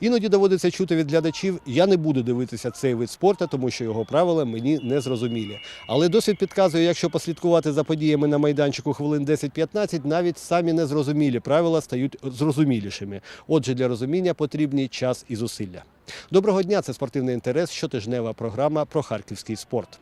Іноді доводиться чути від глядачів, я не буду дивитися цей вид спорту, тому що його правила мені не зрозумілі. Але досвід підказує, якщо послідкувати за подіями на майданчику хвилин 10-15, навіть самі незрозумілі правила стають зрозумілішими. Отже, для розуміння потрібні час і зусилля. Доброго дня, це спортивний інтерес, щотижнева програма про харківський спорт.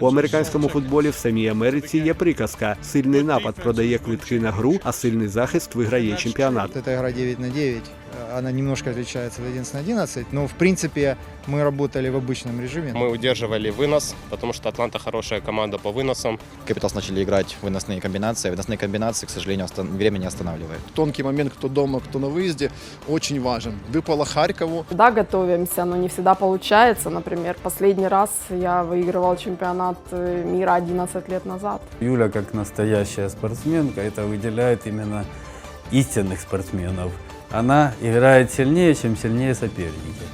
У американському футболі в самій Америці є приказка: сильний напад продає квитки на гру, а сильний захист виграє чемпіонат. Эта игра 9 на 9, э, она немножко отличается от 11 на 11, но в принципе мы работали в обычном режиме. Мы удерживали вынос, потому что Атланта хорошая команда по выносам. Капиталс начали играть в выносные комбинации. Выносные комбинации, к сожалению, остан- время не останавливает. тонкий момент, кто дома, кто на выезде, очень важен. Выпало Харькову. Да, готовимся, но не всегда получается. Например, последний раз я выигрывал чемпионат э, мира 11 лет назад. Юля, как настоящая спортсменка, это выделяет именно истинных спортсменов. Она играет сильнее, чем сильнее соперники.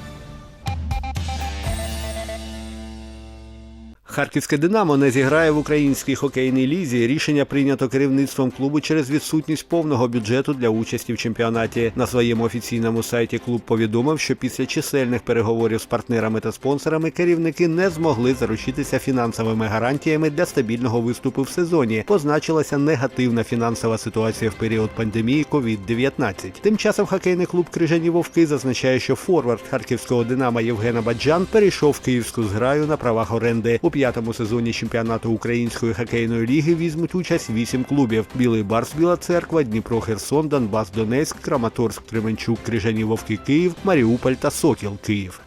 Харківське Динамо не зіграє в українській хокейній лізі. Рішення прийнято керівництвом клубу через відсутність повного бюджету для участі в чемпіонаті. На своєму офіційному сайті клуб повідомив, що після чисельних переговорів з партнерами та спонсорами керівники не змогли заручитися фінансовими гарантіями для стабільного виступу в сезоні. Позначилася негативна фінансова ситуація в період пандемії COVID-19. Тим часом хокейний клуб Крижані Вовки зазначає, що форвард харківського Динамо Євген Абаджан перейшов в київську зграю на правах оренди. П'ятому сезоні чемпіонату Української хокейної ліги візьмуть участь вісім клубів: Білий Барс, Біла Церква, Дніпро Херсон, Донбас Донецьк, Краматорськ, Кременчук, Крижані Вовки Київ, Маріуполь та Сокіл Київ.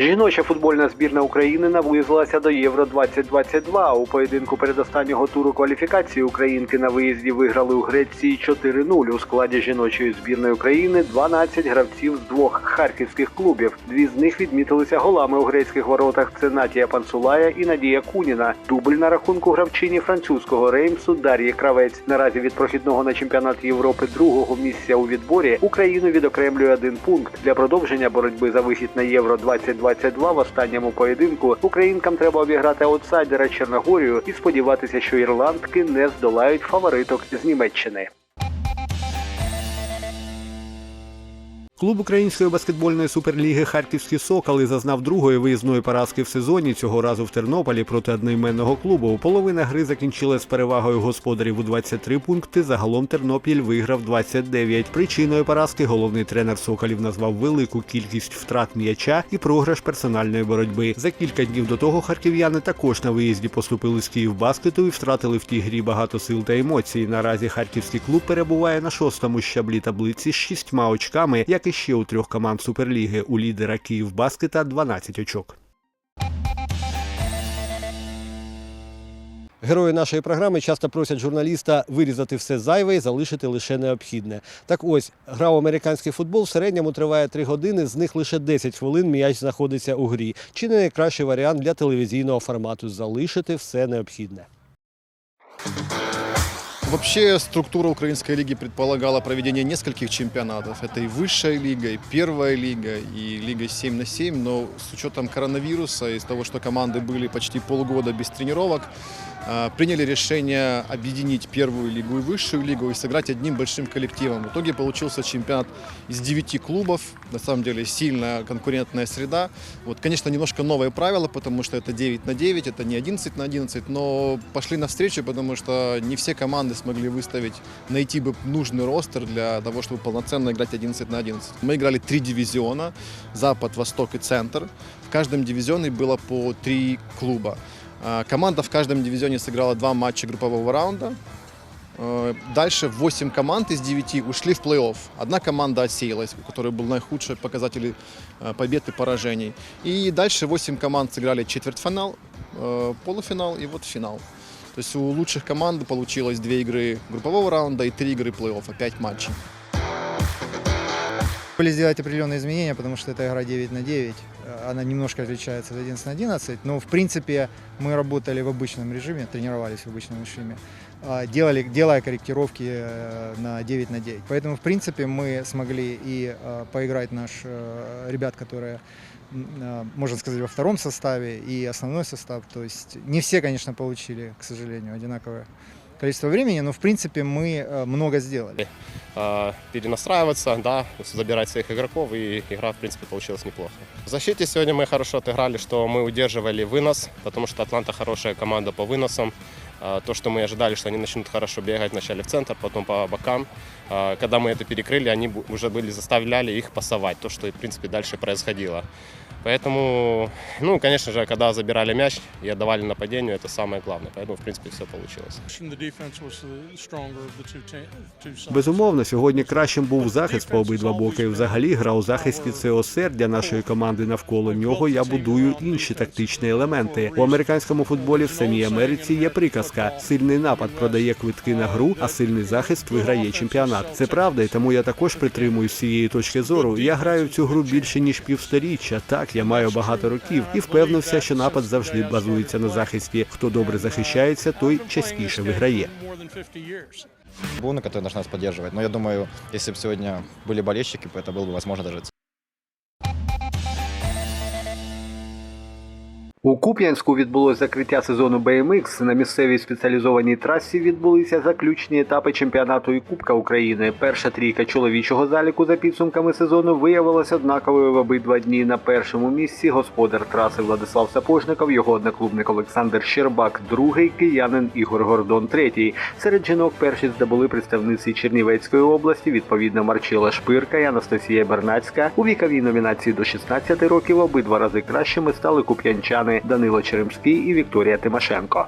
Жіноча футбольна збірна України наблизилася до Євро 2022. У поєдинку передостаннього туру кваліфікації українки на виїзді виграли у Греції 4-0. У складі жіночої збірної України 12 гравців з двох харківських клубів. Дві з них відмітилися голами у грецьких воротах. Це Натія Пансулая і Надія Куніна. Дубль на рахунку гравчині французького Реймсу Дар'ї Кравець. Наразі від прохідного на чемпіонат Європи другого місця у відборі Україну відокремлює один пункт для продовження боротьби за вихід на Євро 2022 в останньому поєдинку. Українкам треба обіграти аутсайдера Чорногорію і сподіватися, що ірландки не здолають фавориток з Німеччини. Клуб української баскетбольної суперліги Харківські Соколи зазнав другої виїзної поразки в сезоні. Цього разу в Тернополі проти одноіменного клубу. Половина гри закінчилась з перевагою господарів у 23 пункти. Загалом Тернопіль виграв 29. Причиною поразки головний тренер Соколів назвав велику кількість втрат м'яча і програш персональної боротьби. За кілька днів до того харків'яни також на виїзді поступили з Київбаскету і втратили в тій грі багато сил та емоцій. Наразі харківський клуб перебуває на шостому щаблі таблиці з шістьма очками, як і ще у трьох команд Суперліги. У лідера Київбаскета 12 очок. Герої нашої програми часто просять журналіста вирізати все зайве і залишити лише необхідне. Так ось, гра у американський футбол в середньому триває 3 години, з них лише 10 хвилин м'яч знаходиться у грі. Чи не найкращий варіант для телевізійного формату залишити все необхідне? Вообще структура украинской лиги предполагала проведение нескольких чемпионатов. Это и высшая лига, и первая лига, и лига 7 на 7. Но с учетом коронавируса и с того, что команды были почти полгода без тренировок, а, приняли решение объединить первую лигу и высшую лигу и сыграть одним большим коллективом. В итоге получился чемпионат из 9 клубов. На самом деле сильная конкурентная среда. Вот, конечно, немножко новые правила, потому что это 9 на 9, это не 11 на 11, но пошли навстречу, потому что не все команды смогли выставить, найти бы нужный ростер для того, чтобы полноценно играть 11 на 11. Мы играли три дивизиона, Запад, Восток и Центр. В каждом дивизионе было по три клуба. А, Команда в каждом дивизионе сыграла два матча группового раунда. Э, Дальше 8 команд из 9 ушли в плей-офф. Одна команда отсеялась, у которой был наихудший показатель э, побед и поражений. И дальше 8 команд сыграли четвертьфинал, полуфинал и вот финал. То есть у лучших команд получилось 2 игры группового раунда и 3 игры плей-оффа, 5 матчей. Были сделать определенные изменения, потому что это игра 9 на 9. Она немножко отличается от 11 на 11, но в принципе мы работали в обычном режиме, тренировались в обычном режиме, а, делали, делая корректировки э, на 9 на 9. Поэтому в принципе мы смогли и э, поиграть наш э, ребят, которые э, можно сказать, во втором составе и основной состав. То есть не все, конечно, получили, к сожалению, одинаковые количество времени, но в принципе мы э, много сделали. Э, перенастраиваться, да, забирать своих игроков, и игра, в принципе, получилась неплохо. В защите сегодня мы хорошо отыграли, что мы удерживали вынос, потому что Атланта хорошая команда по выносам. Э, То, что мы ожидали, что они начнут хорошо бегать вначале в центр, потом по бокам. Э, Когда мы это перекрыли, они бу- уже были заставляли их пасовать, то, что, в принципе, дальше происходило. Поэтому, ну, конечно же, когда забирали мяч и отдавали нападению, это самое главное. Поэтому, в принципе, все получилось. The defense was the stronger of the two, cha- two sides. Безумовно, сьогодні кращим був захист по обидва боки. Взагалі, гра у захисті це осер для нашої команди. Навколо нього я будую інші тактичні елементи. У американському футболі в самій Америці є приказка: сильний напад продає квитки на гру, а сильний захист виграє чемпіонат. Це правда, і тому я також притримуюсь цієї точки зору. Я граю в цю гру більше ніж півсторіччя. Так, я маю багато років і впевнився, що напад завжди базується на захисті. Хто добре захищається, той частіше виграє. More than 50 years. Трибуна, которая должна нас поддерживать. Но я думаю, если бы сегодня были болельщики, это было бы возможно даже У Куп'янську відбулось закриття сезону BMX. На місцевій спеціалізованій трасі відбулися заключні етапи чемпіонату і Кубка України. Перша трійка чоловічого заліку за підсумками сезону виявилася однаковою в обидва дні. На першому місці господар траси Владислав Сапожников, його одноклубник Олександр Щербак, другий киянин Ігор Гордон, третій. Серед жінок перші здобули представниці Чернівецької області, відповідно Марчила Шпирка і Анастасія Бернацька. У віковій номінації до 16 років обидва рази кращими стали куп'янчани Данило Черемський і Вікторія Тимошенко.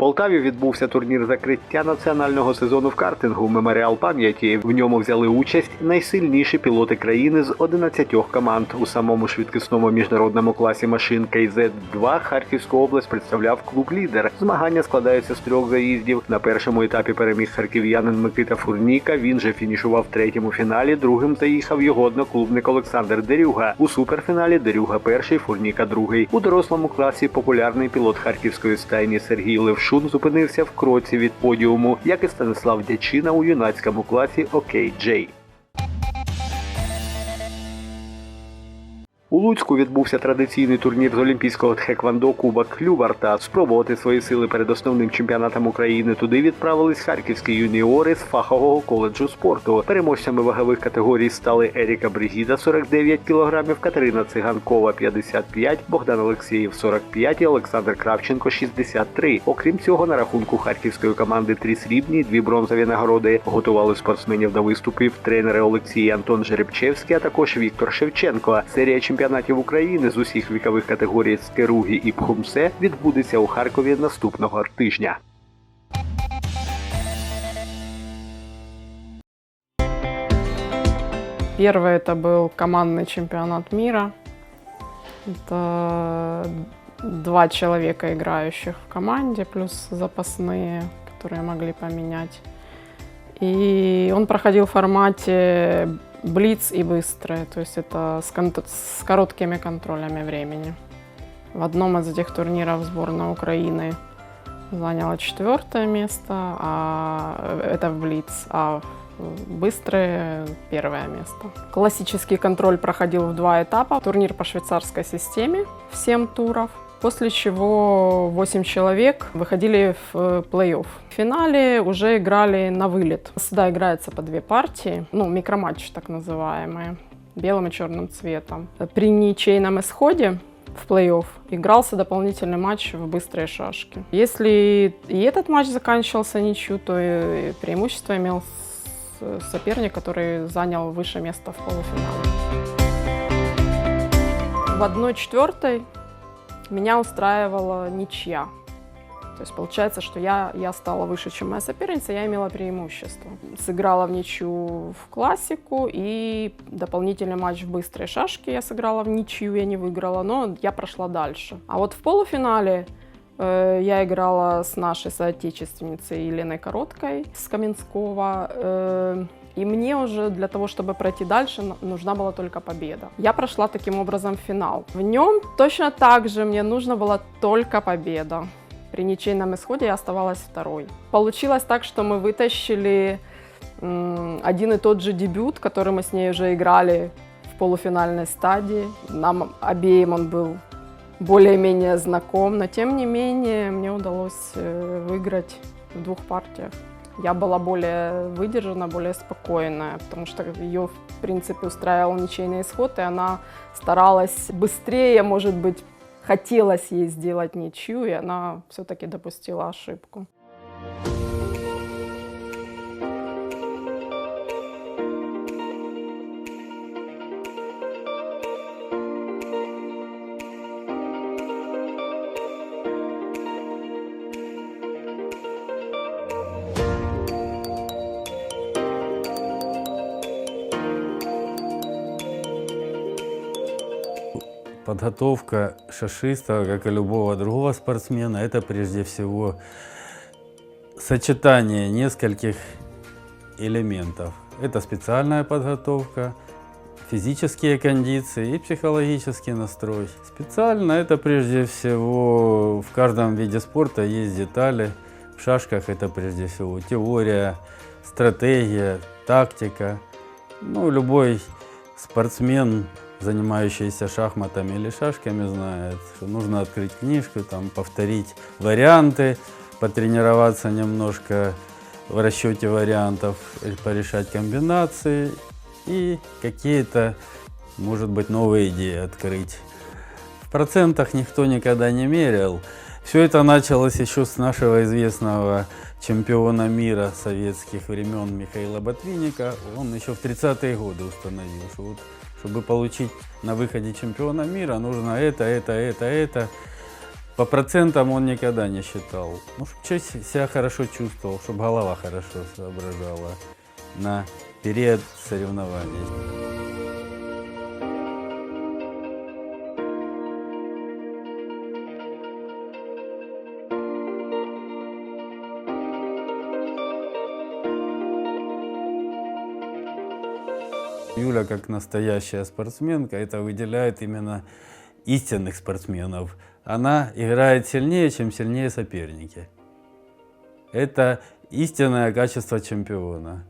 Полтаві відбувся турнір закриття національного сезону в картингу Меморіал пам'яті. В ньому взяли участь найсильніші пілоти країни з 11 команд. У самому швидкісному міжнародному класі машин КЗ-2 Харківську область представляв клуб лідер. Змагання складаються з трьох заїздів. На першому етапі переміг харків'янин Микита Фурніка. Він же фінішував третьому фіналі. Другим заїхав його одноклубник Олександр Дерюга. У суперфіналі Дерюга перший, Фурніка другий. У дорослому класі популярний пілот харківської стайні Сергій Левшун зупинився в кроці від подіуму, як і Станислав Дячина у юнацькому класі Окей Джей. У Луцьку відбувся традиційний турнір з олімпійського тхеквондо Кубок Любарта. Спробувати свої сили перед основним чемпіонатом України туди відправились харківські юніори з фахового коледжу спорту. Переможцями вагових категорій стали Еріка Бригіда 49 кг, Катерина Циганкова 55, Богдан Олексєєв 45 і Олександр Кравченко 63. Окрім цього, на рахунку харківської команди три срібні, дві бронзові нагороди. Готували спортсменів до виступів тренери Олексій Антон Жеребчевський, а також Віктор Шевченко. Серія України з усіх вікових категорій з Керугі і Пхумсе відбудеться у Харкові наступного тижня. Первый это был командный чемпионат мира. Это два человека, играющих в команде, плюс запасные, которые могли поменять. И он проходил в формате блиц и быстрые, то есть это с, с короткими контролями времени. В одном из этих турниров сборная Украины заняла четвертое место, а это в Блиц, а в быстрые первое место. Классический контроль проходил в два этапа. Турнир по швейцарской системе в 7 туров. После чего 8 человек выходили в э, плей-офф. В финале уже играли на вылет. Сюда играется по две партии, ну, микроматч так называемые, белым и черным цветом. При ничейном исходе в плей-офф игрался дополнительный матч в быстрые шашки. Если и этот матч заканчивался ничью, то и преимущество имел соперник, который занял высшее место в полуфинале. В 1-4 меня устраивала ничья. То есть получается, что я, я стала выше, чем моя соперница, я имела преимущество. Сыграла в ничью в классику и дополнительный матч в быстрой шашки я сыграла в ничью, я не выиграла, но я прошла дальше. А вот в полуфинале э, я играла с нашей соотечественницей Еленой Короткой с Каменского. э, и мне уже для того, чтобы пройти дальше, нужна была только победа. Я прошла таким образом финал. В нем точно так же мне нужна была только победа. При ничейном исходе я оставалась второй. Получилось так, что мы вытащили один и тот же дебют, который мы с ней уже играли в полуфинальной стадии. Нам обеим он был более-менее знаком, но тем не менее мне удалось э, выиграть в двух партиях. Я была более выдержана, более спокойная, потому что ее, в принципе, устраивал ничейный исход, и она старалась быстрее, может быть, хотелось ей сделать ничью, и она все-таки допустила ошибку. Подготовка шашиста, как и любого другого спортсмена, это прежде всего сочетание нескольких элементов. Это специальная подготовка, физические кондиции и психологический настрой. Специально это прежде всего в каждом виде спорта есть детали. В шашках это прежде всего теория, стратегия, тактика. Ну, любой спортсмен, занимающийся шахматами или шашками, знает, что нужно открыть книжку, там, повторить варианты, потренироваться немножко в расчете вариантов, э, порешать комбинации и какие-то, может быть, новые идеи открыть. В процентах никто никогда не мерял. Все это началось еще с нашего известного чемпиона мира советских времен Михаила Ботвинника. Он еще в 30-е годы установил, что вот, чтобы получить на выходе чемпиона мира, нужно это, это, это, это. По процентам он никогда не считал. Ну, чтобы себя хорошо чувствовал, чтобы голова хорошо соображала на период соревнований. Юля, как настоящая спортсменка, это выделяет именно истинных спортсменов. Она играет сильнее, чем сильнее соперники. Это истинное качество чемпиона.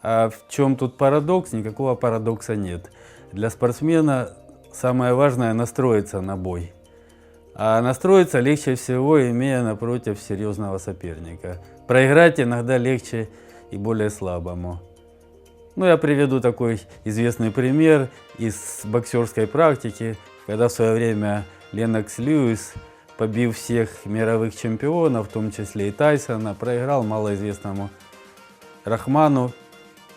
А в чем тут парадокс? Никакого парадокса нет. Для спортсмена самое важное настроиться на бой. А настроиться легче всего, имея напротив серьезного соперника. Проиграть иногда легче и более слабому. Ну, я приведу такой известный пример из боксерской практики, когда в свое время Ленокс Льюис, побив всех мировых чемпионов, в том числе и Тайсона, проиграл малоизвестному Рахману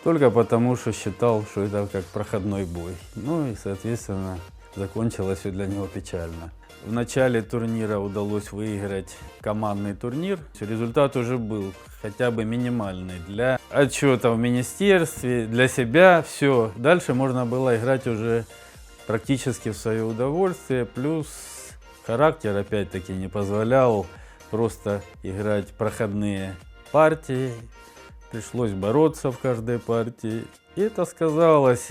только потому, что считал, что это как проходной бой. Ну и, соответственно, закончилось все для него печально. В начале турнира удалось выиграть командный турнир. Результат уже был хотя бы минимальный для отчета в министерстве, для себя, все. Дальше можно было играть уже практически в свое удовольствие. Плюс характер опять-таки не позволял просто играть проходные партии. Пришлось бороться в каждой партии. И это сказалось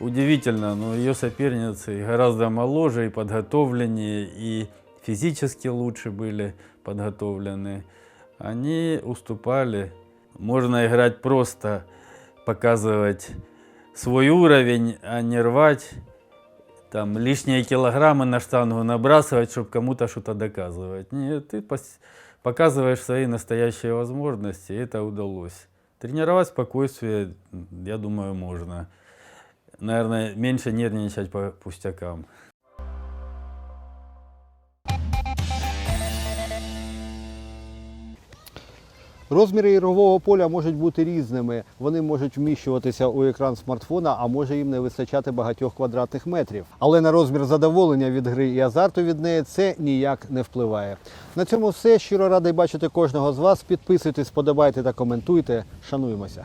удивительно, но ее соперницы гораздо моложе и подготовленнее, и физически лучше были подготовлены. Они уступали. Можно играть просто, показывать свой уровень, а не рвать там лишние килограммы на штангу набрасывать, чтобы кому-то что-то доказывать. Нет, ты показываешь свои настоящие возможности, и это удалось. Тренировать спокойствие, я думаю, можно. Наверное, меньше нервничать по пустякам. Розміри ігрового поля можуть бути різними. Вони можуть вміщуватися у екран смартфона, а може їм не вистачати багатьох квадратних метрів. Але на розмір задоволення від гри і азарту від неї це ніяк не впливає. На цьому все. Щиро радий бачити кожного з вас. Підписуйтесь, подобайте та коментуйте. Шануємося.